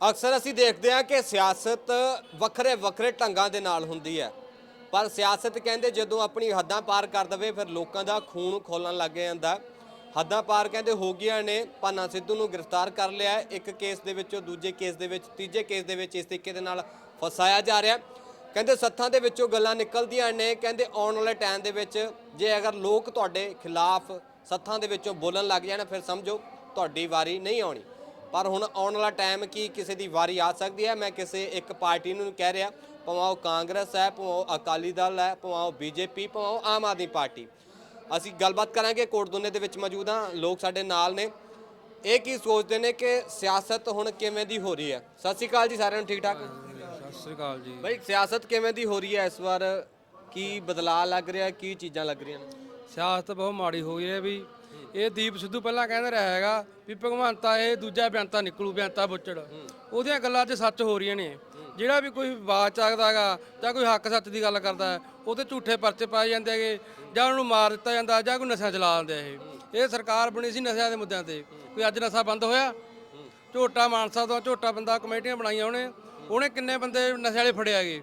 ਅਕਸਰ ਅਸੀਂ ਦੇਖਦੇ ਹਾਂ ਕਿ ਸਿਆਸਤ ਵੱਖਰੇ ਵੱਖਰੇ ਢੰਗਾਂ ਦੇ ਨਾਲ ਹੁੰਦੀ ਹੈ। ਪਰ ਸਿਆਸਤ ਕਹਿੰਦੇ ਜਦੋਂ ਆਪਣੀ ਹੱਦਾਂ ਪਾਰ ਕਰ ਦਵੇ, ਫਿਰ ਲੋਕਾਂ ਦਾ ਖੂਨ ਖੋਲਣ ਲੱਗ ਜਾਂਦਾ। ਹੱਦਾਂ ਪਾਰ ਕਹਿੰਦੇ ਹੋ ਗਈਆਂ ਨੇ ਪਾਨਾ ਸਿੱਧੂ ਨੂੰ ਗ੍ਰਿਫਤਾਰ ਕਰ ਲਿਆ ਇੱਕ ਕੇਸ ਦੇ ਵਿੱਚੋਂ ਦੂਜੇ ਕੇਸ ਦੇ ਵਿੱਚ, ਤੀਜੇ ਕੇਸ ਦੇ ਵਿੱਚ ਇਸ ਤਰੀਕੇ ਦੇ ਨਾਲ ਫਸਾਇਆ ਜਾ ਰਿਹਾ ਕਹਿੰਦੇ ਸੱਥਾਂ ਦੇ ਵਿੱਚੋਂ ਗੱਲਾਂ ਨਿਕਲਦੀਆਂ ਨੇ, ਕਹਿੰਦੇ ਆਉਣ ਵਾਲੇ ਟਾਈਮ ਦੇ ਵਿੱਚ ਜੇ ਅਗਰ ਲੋਕ ਤੁਹਾਡੇ ਖਿਲਾਫ ਸੱਥਾਂ ਦੇ ਵਿੱਚੋਂ ਬੋਲਣ ਲੱਗ ਜਾਣ, ਫਿਰ ਸਮਝੋ ਤੁਹਾਡੀ ਵਾਰੀ ਨਹੀਂ ਆਉਣੀ। ਪਰ ਹੁਣ ਆਉਣ ਵਾਲਾ ਟਾਈਮ ਕੀ ਕਿਸੇ ਦੀ ਵਾਰੀ ਆ ਸਕਦੀ ਹੈ? ਮੈਂ ਕਿਸੇ ਇੱਕ ਪਾਰਟੀ ਨੂੰ ਕਹਿ ਰਿਹਾ ਭਾਵੇਂ ਉਹ ਕਾਂਗਰਸ ਹੈ ਭਾਵੇਂ ਉਹ ਅਕਾਲੀ ਦਲ ਹੈ ਭਾਵੇਂ ਉਹ ਬੀਜੇਪੀ ਭਾਵੇਂ ਉਹ ਆਮ ਆਦਮੀ ਪਾਰਟੀ। ਅਸੀਂ ਗੱਲਬਾਤ ਕਰਾਂਗੇ ਕੋਟਦੁਨੇ ਦੇ ਵਿੱਚ ਮੌਜੂਦ ਹਾਂ ਲੋਕ ਸਾਡੇ ਨਾਲ ਨੇ। ਇਹ ਕੀ ਸੋਚਦੇ ਨੇ ਕਿ ਸਿਆਸਤ ਹੁਣ ਕਿਵੇਂ ਦੀ ਹੋ ਰਹੀ ਹੈ? ਸਤਿ ਸ਼੍ਰੀ ਅਕਾਲ ਜੀ ਸਾਰਿਆਂ ਨੂੰ ਠੀਕ ਠਾਕ ਸਤਿ ਸ੍ਰੀ ਅਕਾਲ ਜੀ। ਬਈ ਸਿਆਸਤ ਕਿਵੇਂ ਦੀ ਹੋ ਰਹੀ ਹੈ ਇਸ ਵਾਰ? ਕੀ ਬਦਲਾਅ ਲੱਗ ਰਿਹਾ ਕੀ ਚੀਜ਼ਾਂ ਲੱਗ ਰਹੀਆਂ ਨੇ? ਸਿਆਸਤ ਬਹੁਤ ਮਾੜੀ ਹੋ ਗਈ ਹੈ ਵੀ ਇਹ ਦੀਪ ਸਿੱਧੂ ਪਹਿਲਾਂ ਕਹਿੰਦਾ ਰਿਹਾ ਹੈਗਾ ਵੀ ਭਗਵੰਤਾ ਇਹ ਦੂਜਾ ਬਿਆਨਤਾ ਨਿਕਲੂ ਬਿਆਨਤਾ ਬੁੱਚੜ। ਉਹਦੀਆਂ ਗੱਲਾਂ 'ਚ ਸੱਚ ਹੋ ਰਹੀਆਂ ਨੇ। ਜਿਹੜਾ ਵੀ ਕੋਈ ਬਾਤ ਚੱਕਦਾ ਹੈਗਾ ਜਾਂ ਕੋਈ ਹੱਕ ਸੱਚ ਦੀ ਗੱਲ ਕਰਦਾ ਹੈ ਉਹਦੇ ਝੂਠੇ ਪਰਚੇ ਪਾਏ ਜਾਂਦੇ ਹੈਗੇ ਜਾਂ ਉਹਨੂੰ ਮਾਰ ਦਿੱਤਾ ਜਾਂਦਾ ਜਾਂ ਕੋਈ ਨਸ਼ਾ ਚਲਾ ਦਿੰਦੇ ਇਹ। ਇਹ ਸਰਕਾਰ ਬਣੀ ਸੀ ਨਸ਼ਿਆਂ ਦੇ ਮੁੱਦਿਆਂ ਤੇ। ਕੋਈ ਅੱਜ ਨਸ਼ਾ ਬੰਦ ਹੋਇਆ। ਝੋਟਾ ਮਾਨਸਾ ਤੋਂ ਝੋਟਾ ਬੰਦਾ ਕਮੇਟੀਆਂ ਬਣਾਈਆਂ ਉਹਨੇ। ਉਹਨੇ ਕਿੰਨੇ ਬੰਦੇ ਨਸ਼ੇ ਵਾਲੇ ਫੜਿਆ ਹੈਗੇ।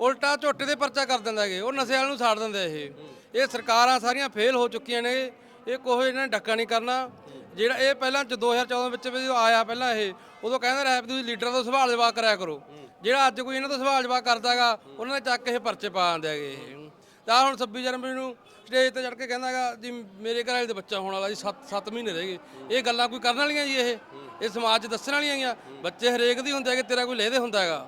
ਉਲਟਾ ਝੋਟੇ ਦੇ ਪਰਚਾ ਕਰ ਦਿੰਦਾ ਹੈਗੇ। ਉਹ ਨਸ਼ੇ ਵਾਲੇ ਨੂੰ ਸਾੜ ਦਿੰਦੇ ਇਹ। ਇਹ ਸਰਕਾਰਾਂ ਸਾਰੀਆਂ ਫੇਲ ਹੋ ਚੁੱਕੀਆਂ ਨੇ। ਇਹ ਕੋਈ ਇਹਨਾਂ ਨੇ ਡੱਕਾ ਨਹੀਂ ਕਰਨਾ। ਜਿਹੜਾ ਇਹ ਪਹਿਲਾਂ ਚ 2014 ਵਿੱਚ ਵੀ ਆਇਆ ਪਹਿਲਾਂ ਇਹ, ਉਦੋਂ ਕਹਿੰਦਾ ਰਿਹਾ ਵੀ ਤੁਸੀਂ ਲੀਡਰਾਂ ਤੋਂ ਸਵਾਲ ਜਵਾਬ ਕਰਿਆ ਕਰੋ। ਜਿਹੜਾ ਅੱਜ ਕੋਈ ਇਹਨਾਂ ਤੋਂ ਸਵਾਲ ਜਵਾਬ ਕਰਦਾਗਾ ਉਹਨਾਂ ਨੇ ਚੱਕ ਇਹ ਪਰਚੇ ਪਾ ਦਿੰਦੇ ਹੈਗੇ ਇਹ। ਤਾਂ ਹੁਣ 26 ਜਨਵਰੀ ਨੂੰ ਸਟੇਜ ਤੇ ਚੜ ਕੇ ਕਹਿੰਦਾਗਾ ਜੀ, ਮੇਰੇ ਘਰ ਵਾਲੇ ਦੇ ਬੱਚਾ ਹੋਣ ਵਾਲਾ ਜੀ 7 7 ਮਹੀਨੇ ਰਹਿ ਗਏ। ਇਹ ਗੱਲਾਂ ਕੋਈ ਕਰਨ ਵਾਲੀਆਂ ਜੀ ਇਹ? ਇਹ ਸਮਾਜ 'ਚ ਦੱਸਣ ਵਾਲੀਆਂ ਗੀਆਂ? ਬੱਚੇ ਹਰੇਕ ਦੀ ਹੁੰਦੇ ਹੈਗੇ, ਤੇਰਾ ਕੋਈ ਲਹਿਦੇ ਹੁੰਦਾ ਹੈਗਾ।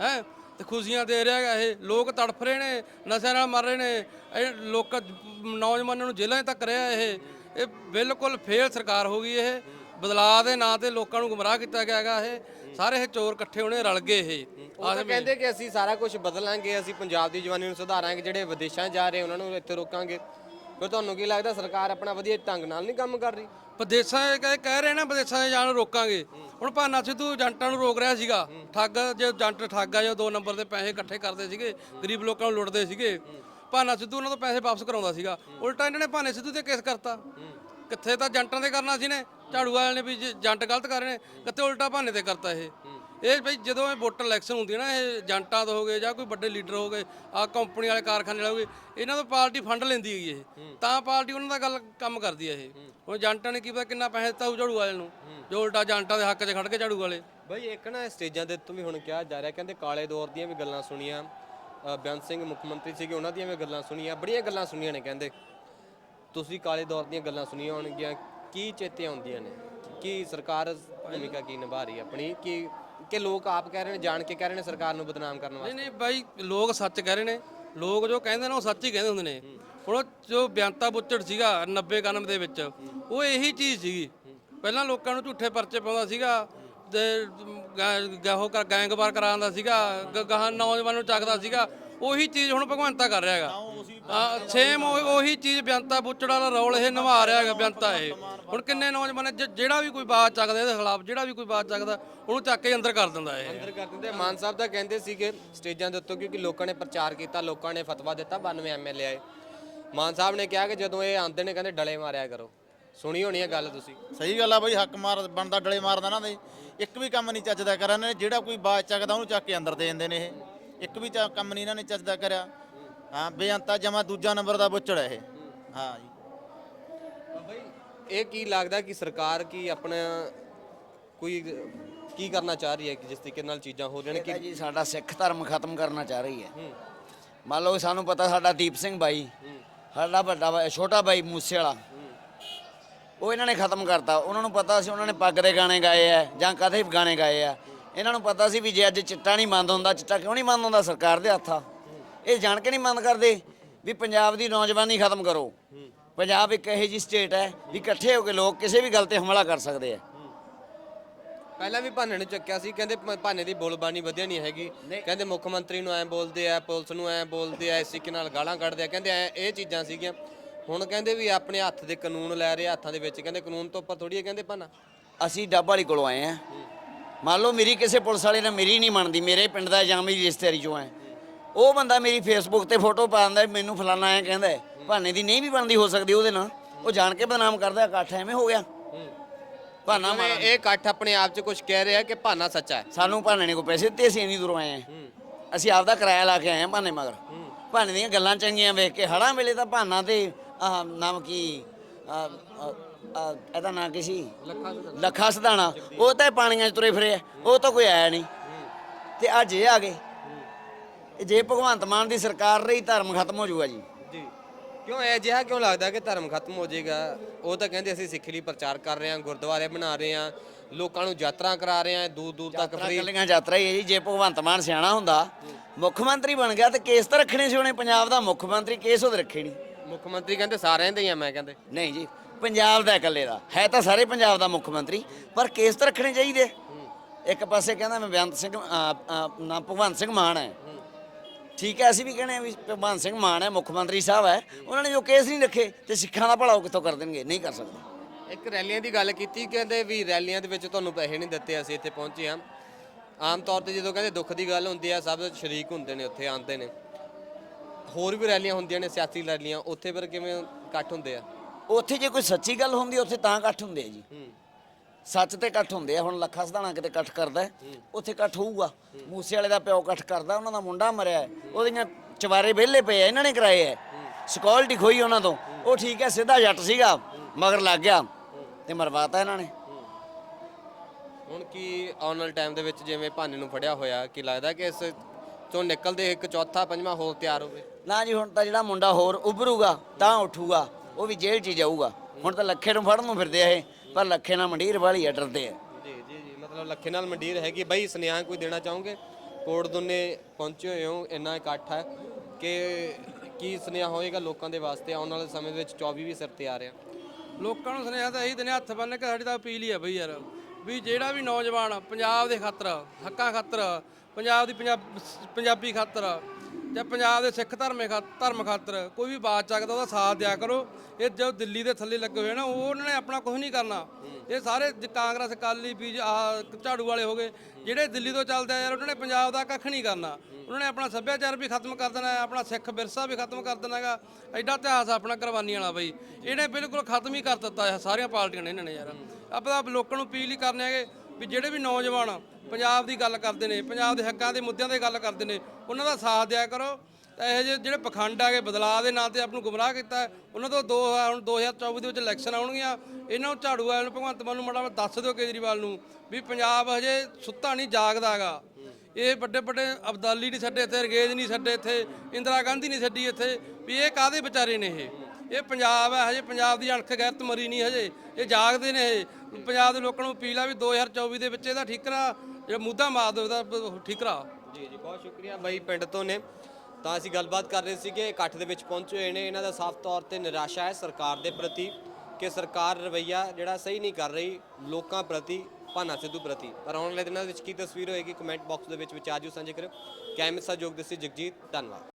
ਹੈ? ਤੇ ਖੁਸ਼ੀਆਂ ਦੇ ਰਿਹਾ ਹੈਗਾ ਇਹ। ਲੋਕ ਤੜਫ ਰਹੇ ਨੇ ਨਸ਼ਿਆਂ ਨਾਲ ਮਰ ਰਹੇ ਨੇ। ਇਹ ਲੋਕ ਨੌਜਵਾਨਾਂ ਨੂੰ ਜੇਲ੍ਹਾਂ ਤੱਕ ਰਿਹਾ ਇਹ। ਇਹ ਬਿਲਕੁਲ ਫੇਲ ਸਰਕਾਰ ਹੋ ਗਈ ਇਹ। ਬਦਲਾਅ ਦੇ ਨਾਂ ਤੇ ਲੋਕਾਂ ਨੂੰ ਗੁੰਮਰਾਹ ਕੀਤਾ ਗਿਆ ਹੈਗਾ ਇਹ। ਸਾਰੇ ਇਹ ਚੋਰ ਇਕੱਠੇ ਹੋਣੇ ਰਲ ਗਏ ਇਹ। ਉਹ ਤਾਂ ਕਹਿੰਦੇ ਕਿ ਅਸੀਂ ਸਾਰਾ ਕੁਝ ਬਦਲਾਂਗੇ ਅਸੀਂ ਪੰਜਾਬ ਦੀ ਜਵਾਨੀ ਨੂੰ ਸੁਧਾਰਾਂਗੇ ਜਿਹੜੇ ਵਿਦੇਸ਼ਾਂ ਜਾ ਰਹੇ ਉਹਨਾਂ ਨੂੰ ਇੱਥੇ ਰੋਕਾਂਗੇ। ਫਿਰ ਤੁਹਾਨੂੰ ਕੀ ਲੱਗਦਾ ਸਰਕਾਰ ਆਪਣਾ ਵਧੀਆ ਢੰਗ ਨਾਲ ਨਹੀਂ ਕੰਮ ਕਰ ਰਹੀ? ਵਿਦੇਸ਼ਾਂ ਦੇ ਕਹਿ ਕਹਿ ਰਹੇ ਨਾ ਵਿਦੇਸ਼ਾਂ 'ਚ ਜਾਣ ਨੂੰ ਰੋਕਾਂਗੇ। ਹੁਣ ਭਾਨਾ ਸਿੱਧੂ ਏਜੰਟਾਂ ਨੂੰ ਰੋਕ ਰਿਹਾ ਸੀਗਾ। ਠੱਗ, ਜੇ ਏਜੰਟ ਠੱਗ ਆ ਜਾਂ ਦੋ ਨੰਬਰ ਦੇ ਪੈਸੇ ਇਕੱਠੇ ਕਰਦੇ ਸੀਗੇ, ਗਰੀਬ ਲੋਕਾਂ ਨੂੰ ਲੁੱਟਦੇ ਸੀਗੇ, ਭਾਨਾ ਸਿੱਧੂ ਉਹਨਾਂ ਤੋਂ ਪੈਸੇ ਵਾਪਸ ਕਰਾਉਂਦਾ ਸੀਗਾ। ਉਲਟਾ ਇਹਨਾਂ ਨੇ ਭਾਨੇ ਸਿੱਧੂ ਤੇ ਕੇਸ ਕਰਤਾ। ਕਿੱਥੇ ਤਾਂ ਏਜੰਟਾਂ ਦੇ ਕਰਨਾ ਸੀ ਨੇ, ਝਾੜੂ ਵਾਲਿਆਂ ਨੇ ਵੀ ਜੇ ਏਜੰਟ ਗਲਤ ਕਰ ਰਹੇ ਨੇ, ਕਿੱਥੇ ਉਲਟਾ ਭਾਨੇ ਤੇ ਕਰਤਾ ਇਹ? ਇਹ ਬਈ ਜਦੋਂ ਇਹ ਵੋਟਰ ਇਲੈਕਸ਼ਨ ਹੁੰਦੀ ਹੈ ਨਾ ਇਹ ਏਜੰਟਾਂ ਤੋਂ ਹੋ ਗਏ ਜਾਂ ਕੋਈ ਵੱਡੇ ਲੀਡਰ ਹੋ ਗਏ ਆ ਕੰਪਨੀ ਵਾਲੇ ਕਾਰਖਾਨੇ ਵਾਲੇ ਇਹਨਾਂ ਤੋਂ ਪਾਰਟੀ ਫੰਡ ਲੈਂਦੀ ਹੈਗੀ ਇਹ। ਤਾਂ ਪਾਰਟੀ ਉਹਨਾਂ ਦਾ ਗੱਲ ਕੰਮ ਕਰਦੀ ਹੈ ਇਹ। ਹੁਣ ਏਜੰਟਾਂ ਨੇ ਕੀ ਪਤਾ ਕਿੰਨਾ ਪੈਸੇ ਦਿੱਤਾ ਹੋਊ ਝਾੜੂ ਵਾਲੇ ਨੂੰ ਜੋ ਉਲਟਾ ਏਜੰਟਾਂ ਦੇ ਹੱਕ 'ਚ ਖੜ ਕੇ ਝਾੜੂ ਵਾਲੇ। ਬਈ ਇੱਕ ਨਾ ਸਟੇਜਾਂ ਦੇ ਉੱਤੋਂ ਵੀ ਹੁਣ ਕਿਹਾ ਜਾ ਰਿਹਾ ਕਹਿੰਦੇ ਕਾਲੇ ਦੌਰ ਦੀਆਂ ਵੀ ਗੱਲਾਂ ਸੁਣੀਆਂ ਬੇਅੰਤ ਸਿੰਘ ਮੁੱਖ ਮੰਤਰੀ ਸੀਗੇ ਉਹਨਾਂ ਦੀਆਂ ਵੀ ਗੱਲਾਂ ਸੁਣੀਆਂ ਬੜੀਆਂ ਗੱਲਾਂ ਸੁਣੀਆਂ ਨੇ ਕਹਿੰਦੇ। ਤੁਸੀਂ ਕਾਲੇ ਦੌਰ ਦੀਆਂ ਗੱਲਾਂ ਸੁਣੀਆਂ ਹੋਣਗੀਆਂ ਕੀ ਚੇਤੇ ਆਉਂਦੀਆਂ ਨੇ? ਕੀ ਸਰਕਾਰ ਭੂਮਿਕਾ ਕੀ ਨਿਭਾ ਰਹੀ ਆਪਣੀ? ਕਿ ਕਿ ਲੋਕ ਆਪ ਕਹਿ ਰਹੇ ਨੇ ਜਾਣ ਕੇ ਕਹਿ ਰਹੇ ਨੇ ਸਰਕਾਰ ਨੂੰ ਬਦਨਾਮ ਕਰਨ ਵਾਸਤੇ? ਨਹੀਂ ਨਹੀਂ ਬਾਈ ਲੋਕ ਸੱਚ ਕਹਿ ਰਹੇ ਨੇ। ਲੋਕ ਜੋ ਕਹਿੰਦੇ ਨੇ ਉਹ ਸੱਚ ਹੀ ਕਹਿੰਦੇ ਹੁੰਦੇ ਨੇ। ਹੁਣ ਉਹ ਜੋ ਬਿਆੰਤਾ ਬੁੱਚੜ ਸੀਗਾ 90 91 ਦੇ ਵਿੱਚ ਉਹ ਇਹੀ ਚੀਜ਼ ਸੀਗੀ। ਪਹਿਲਾਂ ਲੋਕਾਂ ਨੂੰ ਝੂਠੇ ਪਰਚੇ ਪਾਉਂਦਾ ਸੀਗਾ ਤੇ ਗਾਹੋ ਕਰ ਗੈਂਗਵਾਰ ਕਰਾਉਂਦਾ ਸੀਗਾ ਗਾਹਾਂ ਨੌਜਵਾਨ ਨੂੰ ਚੱਕਦਾ ਸੀਗਾ। ਉਹੀ ਚੀਜ਼ ਹੁਣ ਭਗਵੰਤਾ ਕਰ ਰਿਹਾ ਹੈਗਾ। ਸੇਮ ਉਹੀ ਚੀਜ਼ ਬਿਆੰਤਾ ਬੁੱਚੜਾ ਦਾ ਰੋਲ ਇਹ ਨਿਭਾ ਰਿਹਾ ਹੈਗਾ ਬਿਆੰਤਾ ਇਹ। ਹੁਣ ਕਿੰਨੇ ਨੌਜਵਾਨ ਜਿਹੜਾ ਵੀ ਕੋਈ ਬਾਤ ਚੱਕਦਾ ਇਹਦੇ ਖਿਲਾਫ ਜਿਹੜਾ ਵੀ ਕੋਈ ਬਾਤ ਚੱਕਦਾ ਉਹਨੂੰ ਚੱਕ ਕੇ ਅੰਦਰ ਕਰ ਦਿੰਦਾ ਇਹ। ਅੰਦਰ ਕਰ ਦਿੰਦੇ ਮਾਨ ਸਾਹਿਬ ਤਾਂ ਕਹਿੰਦੇ ਸੀਗੇ ਸਟੇਜਾਂ ਦੇ ਉੱਤੋਂ ਕਿਉਂਕਿ ਲੋਕਾਂ ਨੇ ਪ੍ਰਚਾਰ ਕੀਤਾ ਲੋਕਾਂ ਨੇ ਫਤਵਾ ਦਿੱਤਾ 92 ਐਮਐਲਏ ਆਏ। ਮਾਨ ਸਾਹਿਬ ਨੇ ਕਿਹਾ ਕਿ ਜਦੋਂ ਇਹ ਆਉਂਦੇ ਨੇ ਕਹਿੰਦੇ ਡਲੇ ਮਾਰਿਆ ਕਰੋ। ਸੁਣੀ ਹੋਣੀ ਹੈ ਗੱਲ ਤੁਸੀਂ? ਸਹੀ ਗੱਲ ਆ ਬਈ ਹੱਕ ਮਾਰ ਬਣਦਾ ਡਲੇ ਮਾਰਦਾ ਨਾ ਦੇ ਇੱਕ ਵੀ ਕੰਮ ਨਹੀਂ ਚੱਜਦਾ ਕਰਨ ਨੇ ਜਿਹੜਾ ਕੋਈ ਬਾਤ ਚੱਕਦਾ ਉਹਨੂੰ ਚੱਕ ਕੇ ਅੰਦਰ ਦੇ ਦਿੰਦੇ ਨੇ ਇਹ। ਇੱਕ ਵੀ ਚਾ- ਕੰਮ ਨਹੀਂ ਇਹਨਾਂ ਨੇ ਚੱਜਦਾ ਕਰਿਆ। ਹਾਂ ਬੇਅੰਤਾ ਜਮਾ ਦੂਜਾ ਨੰਬਰ ਦਾ ਬੁੱਚੜ ਹੈ ਇਹ। ਹਾਂ ਜੀ। ਬਈ ਇਹ ਕੀ ਲੱਗਦਾ ਕਿ ਸਰਕਾਰ ਕੀ ਆਪਣਾ ਕੋਈ ਕੀ ਕਰਨਾ ਚਾਹ ਰਹੀ ਹੈ ਕਿ ਜਿਸ ਤਰੀਕੇ ਨਾਲ ਚੀਜ਼ਾਂ ਹੋ ਰਹੀਆਂ ਨੇ? ਕਿ ਜੀ ਸਾਡਾ ਸਿੱਖ ਧਰਮ ਖਤਮ ਕਰਨਾ ਚਾਹ ਰਹੀ ਹੈ। ਮੰਨ ਲਓ ਸਾਨੂੰ ਪਤਾ ਸਾਡਾ ਦੀਪ ਸਿੰਘ ਬਾਈ ਸਾਡਾ ਵੱਡਾ ਬਾਈ- ਛੋਟਾ ਬਾਈ ਮੂਸੇ ਵਾਲਾ। ਉਹ ਇਹਨਾਂ ਨੇ ਖਤਮ ਕਰਤਾ। ਉਹਨਾਂ ਨੂੰ ਪਤਾ ਸੀ ਉਹਨਾਂ ਨੇ ਪੱਗ ਦੇ ਗਾਣੇ ਗਾਏ ਆ ਜਾਂ ਕਾਹਦੇ ਗਾਣੇ ਗਾਏ ਆ। ਇਹਨਾਂ ਨੂੰ ਪਤਾ ਸੀ ਵੀ ਜੇ ਅੱਜ ਚਿੱਟਾ ਨਹੀਂ ਬੰਦ ਹੁੰਦਾ ਚਿੱਟਾ ਕਿਉਂ ਨਹੀਂ ਬੰਦ ਹੁੰਦਾ ਸਰਕਾਰ ਦੇ ਹੱਥਾਂ? ਇਹ ਜਾਣ ਕੇ ਨਹੀਂ ਬੰਦ ਕਰਦੇ ਵੀ ਪੰਜਾਬ ਦੀ ਨੌਜਵਾਨੀ ਖਤਮ ਕਰੋ। ਪੰਜਾਬ ਇੱਕ ਇਹੋ ਜਿਹੀ ਸਟੇਟ ਹੈ ਵੀ ਇਕੱਠੇ ਹੋ ਕੇ ਲੋਕ ਕਿਸੇ ਵੀ ਗੱਲ ਤੇ ਹਮਲਾ ਕਰ ਸਕਦੇ ਆ। ਪਹਿਲਾਂ ਵੀ ਭਾਨੇ ਨੂੰ ਚੱਕਿਆ ਸੀ ਕਹਿੰਦੇ ਭ- ਭਾਨੇ ਦੀ ਬੋਲਬਾਣੀ ਵਧੀਆ ਨਹੀਂ ਹੈਗੀ। ਕਹਿੰਦੇ ਮੁੱਖ ਮੰਤਰੀ ਨੂੰ ਐ ਬੋਲਦੇ ਆ ਪੁਲਿਸ ਨੂੰ ਐ ਬੋਲਦੇ ਆ ਇਸੇ ਕੇ ਨਾਲ ਗਾਲਾਂ ਕੱਢਦੇ ਆ। ਕਹਿੰਦੇ ਐ ਇਹ ਚੀਜ਼ਾਂ ਸੀਗੀਆਂ। ਹੁਣ ਕਹਿੰਦੇ ਵੀ ਆਪਣੇ ਹੱਥ ਦੇ ਕਾਨੂੰਨ ਲੈ ਰਹੇ ਆ, ਹੱਥਾਂ ਦੇ ਵਿੱਚ। ਕਹਿੰਦੇ ਕਾਨੂੰਨ ਤੋਂ ਉੱਪਰ ਥੋੜੀ ਹੈ ਕਹਿੰਦੇ ਭਾਨਾ? ਅਸੀਂ ਡੱਬ ਵਾਲੀ ਕੋਲੋਂ ਆਏ ਆ। ਮੰਨ ਲਓ ਮੇਰੀ ਕਿਸੇ ਪੁਲਿਸ ਵਾਲੇ ਨੇ ਮੇਰੀ ਨਹੀਂ ਮੰਨਦੀ ਮੇਰੇ ਪਿੰਡ ਦਾ ਜਾਂ ਮੇਰੀ ਰਿਸ਼ਤੇਦਾਰੀ ਚੋਂ ਹੈ। ਉਹ ਬੰਦਾ ਮੇਰੀ ਫੇਸਬੁੱਕ ਤੇ ਫੋਟੋ ਪਾ ਦਿੰਦਾ ਵੀ ਮੈਨੂੰ ਫਲਾਣਾ ਆਇਆ ਕਹਿੰਦਾ। ਭਾਨੇ ਦੀ ਨਹੀਂ ਵੀ ਬਣਦੀ ਹੋ ਸਕਦੀ ਉਹਦੇ ਨਾਲ ਉਹ ਜਾਣ ਕੇ ਬਦਨਾਮ ਕਰਦਾ ਇਕੱਠ ਐਵੇਂ ਹੋ ਗਿਆ। ਭਾਨਾ ਮਾਰਨ। ਇਹ ਇਕੱਠ ਆਪਣੇ ਆਪ 'ਚ ਕੁਝ ਕਹਿ ਰਿਹਾ ਕਿ ਭਾਨਾ ਸੱਚਾ ਹੈ। ਸਾਨੂੰ ਭਾਨੇ ਨੇ ਕੋ ਪੈਸੇ ਦਿੱਤੇ ਅਸੀਂ ਇੰਨੀ ਦੂਰੋਂ ਆਏ ਹਾਂ। ਅਸੀਂ ਆਪਦਾ ਕਿਰਾਇਆ ਲਾ ਕੇ ਆਏ ਹਾਂ ਭਾਨੇ ਮਗਰ। ਭਾਨੇ ਦੀਆਂ ਗੱਲਾਂ ਚੰਗੀਆਂ ਵੇਖ ਕੇ ਹੜਾਂ ਵੇਲੇ ਤਾਂ ਭਾਨਾ ਤੇ ਆਹ ਨਾਮ ਕੀ ਇਹਦਾ ਨਾਂ ਕੀ ਸੀ? ਲੱਖਾ ਸਦਾਣਾ ਉਹ ਤਾਂ ਪਾਣੀਆਂ 'ਚ ਤੁਰੇ ਫਿਰੇ ਆ, ਉਹ ਤਾਂ ਕੋਈ ਆਇਆ ਨਹੀਂ। ਤੇ ਅੱਜ ਇਹ ਆ ਗਏ। ਇਹ ਜੇ ਭਗਵੰਤ ਮਾਨ ਦੀ ਸਰਕਾਰ ਰਹੀ ਧਰਮ ਖਤਮ ਹੋ ਜਾਊਗਾ ਜੀ। ਜੀ। ਕਿਉਂ ਇਹ ਜਿਹਾ ਕਿਉਂ ਲੱਗਦਾ ਕਿ ਧਰਮ ਖਤਮ ਹੋ ਜਾਏਗਾ? ਉਹ ਤਾਂ ਕਹਿੰਦੇ ਅਸੀਂ ਸਿੱਖ ਲਈ ਪ੍ਰਚਾਰ ਕਰ ਰਹੇ ਹਾਂ ਗੁਰਦੁਆਰੇ ਬਣਾ ਰਹੇ ਹਾਂ ਲੋਕਾਂ ਨੂੰ ਯਾਤਰਾ ਕਰਾ ਰਹੇ ਹਾਂ ਦੂਰ ਦੂਰ ਤੱਕ ਫ੍ਰੀ ਕੱਲੀਆਂ ਯਾਤਰਾ ਹੀ ਹੈ ਜੀ। ਜੇ ਭਗਵੰਤ ਮਾਨ ਸਿਆਣਾ ਹੁੰਦਾ ਮੁੱਖ ਮੰਤਰੀ ਬਣ ਗਿਆ ਤੇ ਕੇਸ ਤਾਂ ਰੱਖਣੇ ਸੀ ਉਹਨੇ। ਪੰਜਾਬ ਦਾ ਮੁੱਖ ਮੰਤਰੀ ਕੇਸ ਉਹਦੇ ਰੱਖੇ ਨਹੀਂ। ਮੁੱਖ ਮੰਤਰੀ ਕਹਿੰਦੇ ਸਾਰਿਆਂ ਦੇ ਹੀ ਆ ਮੈਂ ਕਹਿੰਦੇ। ਨਹੀਂ ਜੀ। ਪੰਜਾਬ ਦਾ ਇਕੱਲੇ ਦਾ। ਹੈ ਤਾਂ ਸਾਰੇ ਪੰਜਾਬ ਦਾ ਮੁੱਖ ਮੰਤਰੀ ਪਰ ਕੇਸ ਤਾਂ ਰੱਖਣੇ ਚਾਹੀਦੇ। ਇੱਕ ਪਾਸੇ ਕਹਿੰਦਾ ਮੈਂ ਬੇਅੰਤ ਸਿੰਘ ਅ, ਨਾ ਭਗਵੰਤ ਸਿੰਘ ਮਾਨ ਹੈ। ਠੀਕ ਹੈ ਅਸੀਂ ਵੀ ਕਹਿੰਦੇ ਹਾਂ ਵੀ ਭਗਵੰਤ ਸਿੰਘ ਮਾਨ ਹੈ ਮੁੱਖ ਮੰਤਰੀ ਸਾਹਿਬ ਹੈ। ਉਹਨਾਂ ਨੇ ਜੋ ਕੇਸ ਨਹੀਂ ਰੱਖੇ ਤੇ ਸਿੱਖਾਂ ਦਾ ਭਲਾ ਉਹ ਕਿੱਥੋਂ ਕਰ ਦੇਣਗੇ? ਨਹੀਂ ਕਰ ਸਕਦੇ। ਇੱਕ ਰੈਲੀਆਂ ਦੀ ਗੱਲ ਕੀਤੀ ਕਹਿੰਦੇ ਵੀ ਰੈਲੀਆਂ ਦੇ ਵਿੱਚ ਤੁਹਾਨੂੰ ਪੈਸੇ ਨਹੀਂ ਦਿੱਤੇ ਅਸੀਂ ਇੱਥੇ ਪਹੁੰਚੇ ਹਾਂ। ਆਮ ਤੌਰ ਤੇ ਜਦੋਂ ਕਹਿੰਦੇ ਦੁੱਖ ਦੀ ਗੱਲ ਹੁੰਦੀ ਆ ਸਭ ਸ਼ਰੀਕ ਹੁੰਦੇ ਨੇ ਉੱਥੇ ਆਉਂਦੇ ਨੇ। ਹੋਰ ਵੀ ਰੈਲੀਆਂ ਹੁੰਦੀਆਂ ਨੇ ਸਿਆਸੀ ਰੈਲੀਆਂ ਉੱਥੇ ਫਿਰ ਕਿਵੇਂ ਇਕੱਠ ਹੁੰਦੇ ਆ? ਉੱਥੇ ਜੇ ਕੋਈ ਸੱਚੀ ਗੱਲ ਹੁੰਦੀ ਉੱਥੇ ਤਾਂ ਇਕੱਠ ਹੁੰਦੇ ਆ ਜੀ। ਸੱਚ ਤੇ ਇਕੱਠ ਹੁੰਦੇ ਆ। ਹੁਣ ਲੱਖਾ ਸਧਾਣਾ ਕਿਤੇ ਇਕੱਠ ਕਰਦਾ ਹੈ, ਉੱਥੇ ਇਕੱਠ ਹੋਊਗਾ। ਮੂਸੇ ਵਾਲੇ ਦਾ ਪਿਓ ਇਕੱਠ ਕਰਦਾ ਉਹਨਾਂ ਦਾ ਮੁੰਡਾ ਮਰਿਆ ਹੈ, ਉਹਦੀਆਂ ਚਵਾਰੇ ਵਿਹਲੇ ਪਏ ਆ ਇਹਨਾਂ ਨੇ ਕਰਾਏ ਐ ਸਿਕਿਉਰਿਟੀ ਖੋਈ ਉਹਨਾਂ ਤੋਂ। ਉਹ ਠੀਕ ਹੈ ਸਿੱਧਾ ਜੱਟ ਸੀਗਾ ਮਗਰ ਲੱਗ ਗਿਆ ਤੇ ਮਰਵਾਤਾ ਇਹਨਾਂ ਨੇ। ਹੁਣ ਕੀ ਆਉਣ ਵਾਲੇ ਟਾਈਮ ਦੇ ਵਿੱਚ ਜਿਵੇਂ ਭਾਨੇ ਨੂੰ ਫੜਿਆ ਹੋਇਆ ਕੀ ਲੱਗਦਾ ਕਿ ਇਸ ਚੋਂ ਨਿਕਲਦੇ ਇੱਕ ਚੌਥਾ ਪੰਜਵਾਂ ਹੋਰ ਤਿਆਰ ਹੋਵੇ? ਨਾ ਜੀ ਹੁਣ ਤਾਂ ਜਿਹੜਾ ਮੁੰਡਾ ਹੋਰ ਉੱਭਰੂਗਾ ਤਾਂ ਉੱਠੂਗਾ। ਉਹ ਵੀ ਜੇਲ੍ਹ 'ਚ ਹੀ ਜਾਊਗਾ। ਹੁਣ ਤਾਂ ਲੱਖੇ ਨੂੰ ਫੜਨ ਨੂੰ ਫਿਰਦੇ ਆ ਇਹ ਪਰ ਲੱਖੇ ਨਾਲ ਮੰਡੀਰ ਵਾਲੀ ਆ ਡਰਦੇ ਆ। ਜੀ ਜੀ ਜੀ ਮਤਲਬ ਲੱਖੇ ਨਾਲ ਮੰਡੀਰ ਹੈਗੀ ਬਈ ਸੁਨੇਹਾ ਕੋਈ ਦੇਣਾ ਚਾਹੋਗੇ? ਕੋਟ ਦੁੰਨੇ ਪਹੁੰਚੇ ਹੋਏ ਹੋ ਇੰਨਾ ਇਕੱਠ ਹੈ ਕਿ ਕੀ ਸੁਨੇਹਾ ਹੋਏਗਾ ਲੋਕਾਂ ਦੇ ਵਾਸਤੇ ਆਉਣ ਵਾਲੇ ਸਮੇਂ ਦੇ ਵਿੱਚ 24 ਵੀ ਸਿਰ ਤੇ ਆ ਰਿਹਾ? ਲੋਕਾਂ ਨੂੰ ਸੁਨੇਹਾ ਤਾਂ ਇਹੀ ਦਿਨੇ ਹੱਥ ਬੰਨ ਕੇ ਸਾਡੀ ਤਾਂ ਅਪੀਲ ਹੀ ਆ ਬਈ ਯਾਰ ਵੀ ਜਿਹੜਾ ਵੀ ਨੌਜਵਾਨ ਪੰਜਾਬ ਦੇ ਖਾਤਰ ਹੱਕਾਂ ਖਾਤਰ ਪੰਜਾਬ ਦੀ ਪੰਜਾਬ ਪੰਜਾਬੀ ਖਾਤਰ ਜਾਂ ਪੰਜਾਬ ਦੇ ਸਿੱਖ ਧਰਮੇ ਖਾ- ਧਰਮ ਖਾਤਰ ਕੋਈ ਵੀ ਬਾਤ ਚੱਕਦਾ ਉਹਦਾ ਸਾਥ ਦਿਆ ਕਰੋ। ਇਹ ਜੋ ਦਿੱਲੀ ਦੇ ਥੱਲੇ ਲੱਗੇ ਹੋਏ ਨਾ, ਉਹ ਉਹਨਾਂ ਨੇ ਆਪਣਾ ਕੁਝ ਨਹੀਂ ਕਰਨਾ। ਇਹ ਸਾਰੇ ਜ- ਕਾਂਗਰਸ, ਅਕਾਲੀ, ਬੀਜ, ਆ, ਝਾੜੂ ਵਾਲੇ ਹੋ ਗਏ। ਜਿਹੜੇ ਦਿੱਲੀ ਤੋਂ ਚੱਲਦੇ ਆ ਯਾਰ, ਉਹਨਾਂ ਨੇ ਪੰਜਾਬ ਦਾ ਕੱਖ ਨਹੀਂ ਕਰਨਾ। ਉਹਨਾਂ ਨੇ ਆਪਣਾ ਸੱਭਿਆਚਾਰ ਵੀ ਖਤਮ ਕਰ ਦੇਣਾ ਹੈ ਆਪਣਾ ਸਿੱਖ ਵਿਰਸਾ ਵੀ ਖਤਮ ਕਰ ਦੇਣਾ ਹੈਗਾ। ਐਡਾ ਇਤਿਹਾਸ ਆ ਆਪਣਾ ਕੁਰਬਾਨੀ ਵਾਲਾ ਬਈ। ਇਹਨੇ ਬਿਲਕੁਲ ਖਤਮ ਹੀ ਕਰ ਦਿੱਤਾ ਹੈ ਸਾਰੀਆਂ ਪਾਰਟੀਆਂ ਨੇ, ਇਹਨਾਂ ਨੇ ਯਾਰ। ਆਪਾਂ ਤਾਂ ਲੋਕਾਂ ਨੂੰ ਅਪੀਲ ਹੀ ਕਰਨੇ ਹੈਗੇ। ਵੀ ਜਿਹੜੇ ਵੀ ਨੌਜਵਾਨ ਪੰਜਾਬ ਦੀ ਗੱਲ ਕਰਦੇ ਨੇ, ਪੰਜਾਬ ਦੇ ਹੱਕਾਂ ਦੇ ਮੁੱਦਿਆਂ 'ਤੇ ਗੱਲ ਕਰਦੇ ਨੇ, ਉਹਨਾਂ ਦਾ ਸਾਥ ਦਿਆ ਕਰੋ। ਤਾਂ ਇਹੋ ਜਿਹੇ ਜਿਹੜੇ ਪਖੰਡ ਆਗੇ ਬਦਲਾਅ ਦੇ ਨਾਂ ਤੇ ਆਪ ਨੂੰ ਗੁੰਮਰਾਹ ਕੀਤਾ ਉਹਨਾਂ ਤੋਂ ਦੋ, ਹੁਣ 2024 ਦੇ ਵਿੱਚ ਇਲੈਕਸ਼ਨ ਆਉਣਗੀਆਂ। ਇਹਨਾਂ ਨੂੰ ਝਾੜੂ ਵਾਲਿਆਂ ਨੂੰ, ਭਗਵੰਤ ਮਾਨ ਨੂੰ ਮਾੜਾ ਜਿਹਾ ਦੱਸ ਦਿਓ ਕੇਜਰੀਵਾਲ ਨੂੰ ਵੀ ਪੰਜਾਬ ਹਜੇ ਸੁੱਤਾ ਨਹੀਂ ਜਾਗਦਾਗਾ ਇਹ ਵੱਡੇ ਵੱਡੇ ਅਬਦਾਲੀ ਨਹੀਂ ਛੱਡੇ ਇੱਥੇ, ਰਗੇਜ ਨਹੀਂ ਛੱਡੇ ਇੱਥੇ, ਇੰਦਰਾ ਗਾਂਧੀ ਨਹੀਂ ਛੱਡੀ ਇੱਥੇ, ਵੀ ਇਹ ਕਾਦੇ ਵਿਚਾਰੇ ਨੇ ਇਹ? ਇਹ ਪੰਜਾਬ ਹੈ, ਹਜੇ ਪੰਜਾਬ ਦੀ ਅਣਖ ਗੈਰਤ ਮਰੀ ਨਹੀਂ ਹਜੇ, ਇਹ ਜਾਗਦੇ ਨੇ ਇਹ। ਪੰਜਾਬ ਦੇ ਲੋਕਾਂ ਨੂੰ ਅਪੀਲ ਆ ਵੀ 2024 ਦੇ ਵਿੱਚ ਇਹਦਾ ਠੀਕਰਾ ਜਿਹੜਾ ਮੁੱਦਾ ਮਾਰ ਦਿਓ, ਇਹਦਾ ਠੀਕਰਾ। ਜੀ ਜੀ, ਬਹੁਤ ਸ਼ੁਕਰੀਆ ਬਾਈ ਪਿੰਡ ਤੋਂ ਨੇ। ਤਾਂ ਅਸੀਂ ਗੱਲਬਾਤ ਕਰ ਰਹੇ ਸੀਗੇ, ਇਕੱਠ ਦੇ ਵਿੱਚ ਪਹੁੰਚੇ ਹੋਏ ਨੇ। ਇਹਨਾਂ ਦਾ ਸਾਫ਼ ਤੌਰ ਤੇ ਨਿਰਾਸ਼ਾ ਹੈ ਸਰਕਾਰ ਦੇ ਪ੍ਰਤੀ ਕਿ ਸਰਕਾਰ ਰਵਈਆ ਜਿਹੜਾ ਸਹੀ ਨਹੀਂ ਕਰ ਰਹੀ, ਲੋਕਾਂ ਪ੍ਰਤੀ, ਭਾਨਾ ਸਿੱਧੂ ਪ੍ਰਤੀ। ਪਰ ਆਉਣ ਵਾਲੇ ਦਿਨਾਂ ਵਿੱਚ ਕੀ ਤਸਵੀਰ ਹੋਏਗੀ ਕਮੈਂਟ ਬਾਕਸ ਦੇ ਵਿੱਚ ਵਿਚਾਰ ਜੂ ਸਾਂਝੇ ਕਰਿਓ। ਕੈਮਰਾ ਸਹਿਯੋਗ ਦੇ ਸੀ ਜਗਜੀਤ, ਧੰਨਵਾਦ।